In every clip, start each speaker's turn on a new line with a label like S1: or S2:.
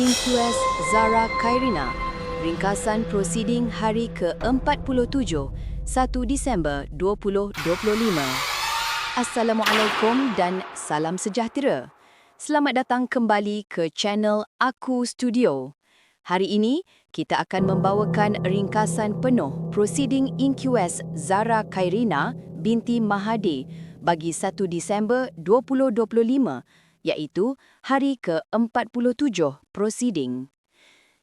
S1: Inquest Zara Khairina Ringkasan prosiding hari ke-47 1 Disember 2025 Assalamualaikum dan salam sejahtera. Selamat datang kembali ke channel Aku Studio. Hari ini, kita akan membawakan ringkasan penuh prosiding Inquest Zara Khairina binti Mahadi bagi 1 Disember 2025 iaitu hari ke-47 prosiding.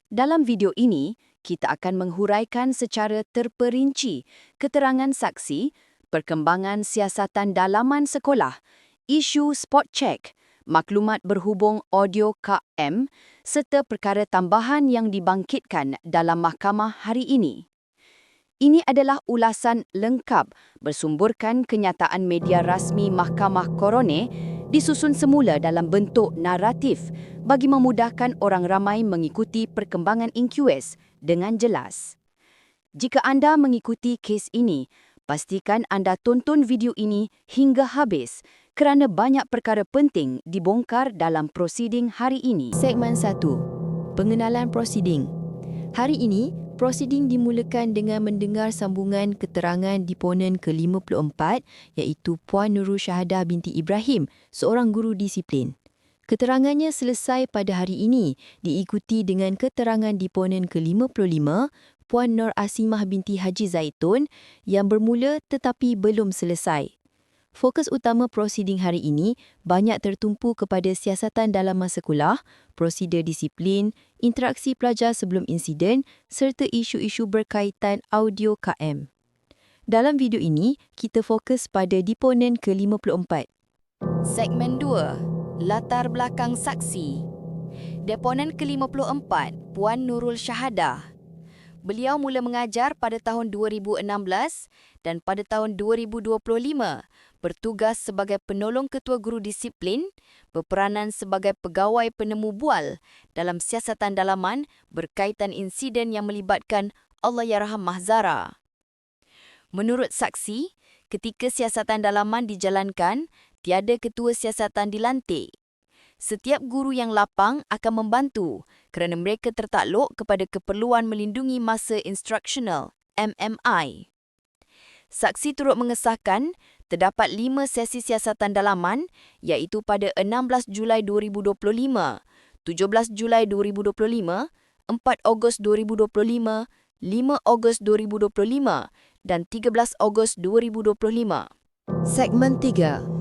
S1: Dalam video ini, kita akan menghuraikan secara terperinci keterangan saksi, perkembangan siasatan dalaman sekolah, isu spot check, maklumat berhubung audio KM serta perkara tambahan yang dibangkitkan dalam mahkamah hari ini. Ini adalah ulasan lengkap bersumburkan kenyataan media rasmi Mahkamah Korone disusun semula dalam bentuk naratif bagi memudahkan orang ramai mengikuti perkembangan inquest dengan jelas. Jika anda mengikuti kes ini, pastikan anda tonton video ini hingga habis kerana banyak perkara penting dibongkar dalam prosiding hari ini.
S2: Segmen 1. Pengenalan prosiding. Hari ini, Prosiding dimulakan dengan mendengar sambungan keterangan deponen ke-54 iaitu Puan Nurul Syahadah binti Ibrahim, seorang guru disiplin. Keterangannya selesai pada hari ini diikuti dengan keterangan deponen ke-55 Puan Nur Asimah binti Haji Zaitun yang bermula tetapi belum selesai. Fokus utama prosiding hari ini banyak tertumpu kepada siasatan dalam masa kuliah, prosedur disiplin, interaksi pelajar sebelum insiden serta isu-isu berkaitan audio KM. Dalam video ini, kita fokus pada deponen ke-54.
S1: Segmen 2. Latar belakang saksi. Deponen ke-54, Puan Nurul Syahadah. Beliau mula mengajar pada tahun 2016 dan pada tahun 2025 bertugas sebagai penolong ketua guru disiplin, berperanan sebagai pegawai penemu bual dalam siasatan dalaman berkaitan insiden yang melibatkan Allahyarham Mahzara. Menurut saksi, ketika siasatan dalaman dijalankan, tiada ketua siasatan dilantik. Setiap guru yang lapang akan membantu kerana mereka tertakluk kepada keperluan melindungi masa instructional MMI. Saksi turut mengesahkan terdapat lima sesi siasatan dalaman iaitu pada 16 Julai 2025, 17 Julai 2025, 4 Ogos 2025, 5 Ogos 2025 dan 13 Ogos 2025.
S2: Segmen 3